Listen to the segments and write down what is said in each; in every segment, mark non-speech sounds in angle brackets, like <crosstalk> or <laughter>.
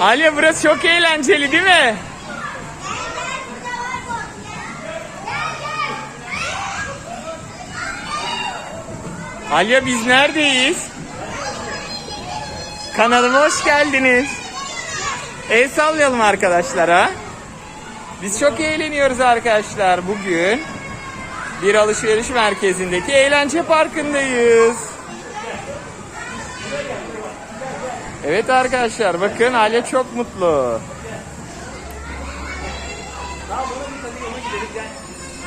Alya burası çok eğlenceli değil mi? Alya biz neredeyiz? Kanalıma hoş geldiniz. El sallayalım arkadaşlara. Biz çok eğleniyoruz arkadaşlar bugün. Bir alışveriş merkezindeki eğlence parkındayız. Evet arkadaşlar bakın Alya çok mutlu.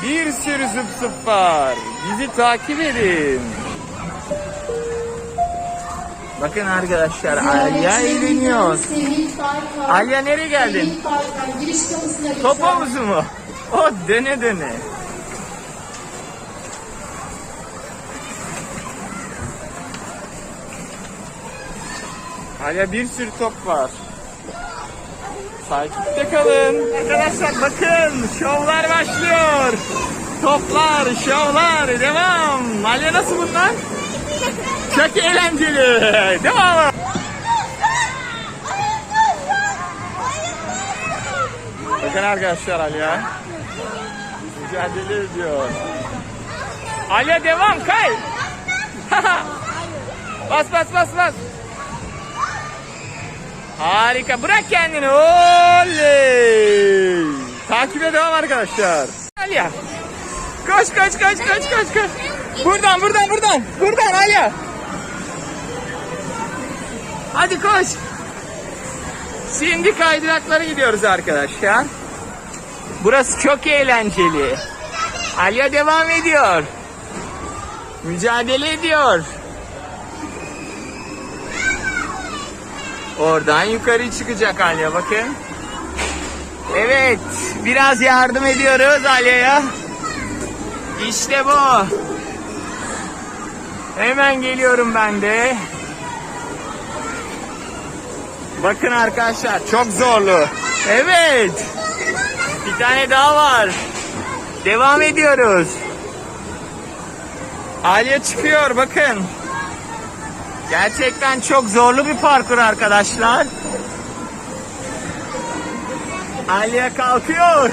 Bir sürü zıp zıp var. Bizi takip edin. Bakın arkadaşlar Alya eğleniyor. Alya nereye geldin? Giriş kapısına Top havuzu mu? O döne döne. Hala bir sürü top var. Takipte kalın. Arkadaşlar bakın şovlar başlıyor. Toplar, şovlar devam. Hala nasıl bunlar? Çok eğlenceli. Devam. Bakın arkadaşlar Alya. Mücadele ediyor. Alya devam kay. <laughs> bas bas bas bas. Harika bırak kendini. Oley. Takibe devam arkadaşlar. Alya. Koş koş koş koş koş koş. Buradan buradan buradan. Buradan Alya. Hadi koş. Şimdi kaydıraklara gidiyoruz arkadaşlar. Burası çok eğlenceli. Alya devam ediyor. Mücadele ediyor. Oradan yukarı çıkacak Alya bakın. Evet, biraz yardım ediyoruz Alya'ya. İşte bu. Hemen geliyorum ben de. Bakın arkadaşlar çok zorlu. Evet. Bir tane daha var. Devam ediyoruz. Alya çıkıyor bakın. Gerçekten çok zorlu bir parkur arkadaşlar. Alya kalkıyor.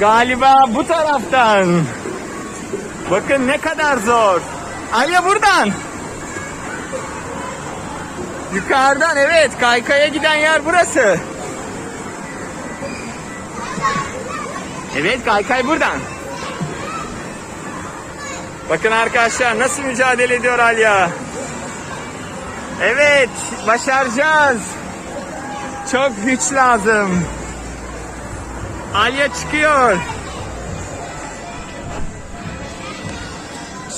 Galiba bu taraftan. Bakın ne kadar zor. Alya buradan. Yukarıdan evet kaykaya giden yer burası. Evet kaykay buradan. Bakın arkadaşlar nasıl mücadele ediyor Alya. Evet başaracağız. Çok güç lazım. Alya çıkıyor.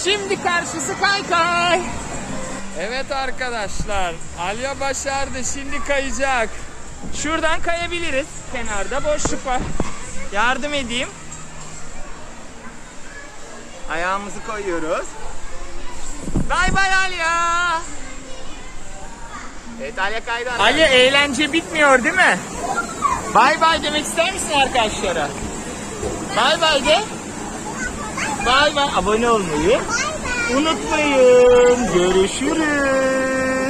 Şimdi karşısı kaykay. Evet arkadaşlar. Alya başardı. Şimdi kayacak. Şuradan kayabiliriz. Kenarda boşluk var. Yardım edeyim. Ayağımızı koyuyoruz. Bay bay Alya. Evet Alya kaydı. Alya eğlence bitmiyor değil mi? Bay bay demek ister misin arkadaşlara? Bay bay de. Bay bay. Abone olmayı unutmayın. Görüşürüz.